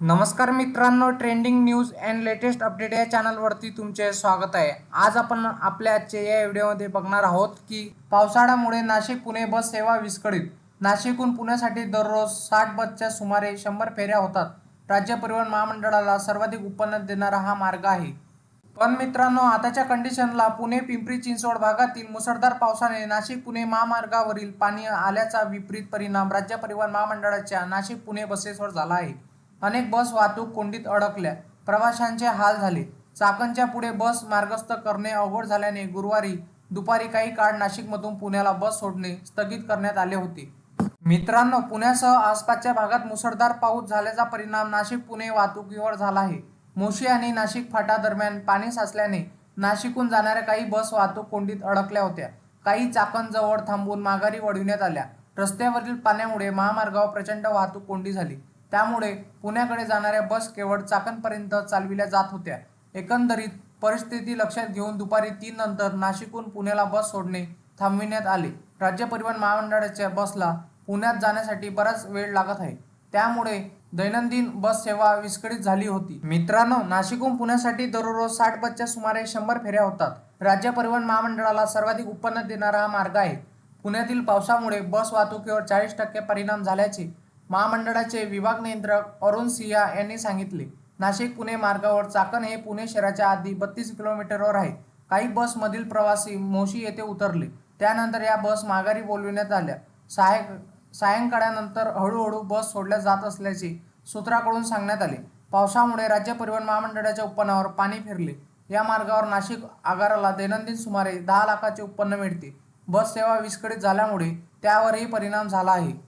नमस्कार मित्रांनो trending news and latest update या चॅनलवरती तुमचे स्वागत आहे. आज आपण आपल्या आजच्या या व्हिडिओमध्ये बघणार आहोत की पावसाळ्यामुळे नाशिक पुणे बस सेवा विस्कळीत. नाशिकहून पुण्यासाठी दररोज साठ बसच्या सुमारे शंभर फेऱ्या होतात. राज्य परिवहन महामंडळाला सर्वाधिक उत्पन्न देणारा हा मार्ग आहे. पण मित्रांनो आताच्या कंडिशनला पुणे पिंपरी चिंचवड भागातील मुसळधार पावसाने नाशिक पुणे महामार्गावरील पाणी आल्याचा विपरीत परिणाम राज्य परिवहन महामंडळाच्या नाशिक पुणे बसेसवर झाला आहे. अनेक बस वाहतूक कोंडीत अडकल्या. प्रवाशांचे हाल झाले. चाकणच्या पुढे बस मार्गस्थ करणे अवघड झाल्याने गुरुवारी दुपारी काही काळ नाशिकमधून पुण्याला बस सोडणे स्थगित करण्यात आले होते. मित्रांनो पुण्यासह आसपासच्या भागात मुसळधार पाऊस झाल्याचा परिणाम नाशिक पुणे वाहतुकीवर झाला आहे. मोशी आणि नाशिक फाटा दरम्यान पाणी साचल्याने नाशिकहून जाणाऱ्या काही बस वाहतूक कोंडीत अडकल्या होत्या. काही चाकणजवळ थांबून माघारी वळविण्यात आल्या. रस्त्यावरील पाण्यामुळे महामार्गावर प्रचंड वाहतूक कोंडी झाली. त्यामुळे पुण्याकडे जाणाऱ्या बस केवळ चाकणपर्यंत चालविल्या जात होत्या. एकंदरीत परिस्थिती लक्षात घेऊन दुपारी तीन नंतर नाशिकहून पुण्याला बस सोडणे थांबविण्यात आले. राज्य परिवहन महामंडळाच्या बसला पुण्यात जाण्यासाठी बराच वेळ लागत आहे. त्यामुळे दैनंदिन बस सेवा विस्कळीत झाली होती. मित्रांनो नाशिकहून पुण्यासाठी दररोज साठ बसच्या सुमारे शंभर फेऱ्या होतात. राज्य परिवहन महामंडळाला सर्वाधिक उत्पन्न देणारा हा मार्ग आहे. पुण्यातील पावसामुळे बस वाहतुकीवर चाळीस टक्के परिणाम झाल्याचे महामंडळाचे विभाग नियंत्रक अरुण सिया यांनी सांगितले नाशिक पुणे मार्गावर चाकण हे पुणे शहराच्या आधी बत्तीस किलोमीटरवर आहे. काही बसमधील प्रवासी मोशी येथे उतरले. त्यानंतर या बस माघारी बोलविण्यात आल्या. साय सायंकाळानंतर हळूहळू बस सोडल्या जात असल्याचे सूत्राकडून सांगण्यात आले. पावसामुळे राज्य परिवहन महामंडळाच्या उत्पन्नावर पाणी फिरले. या मार्गावर नाशिक आगाराला दैनंदिन सुमारे दहा लाखाचे उत्पन्न मिळते. बस सेवा विस्कळीत झाल्यामुळे त्यावरही परिणाम झाला आहे.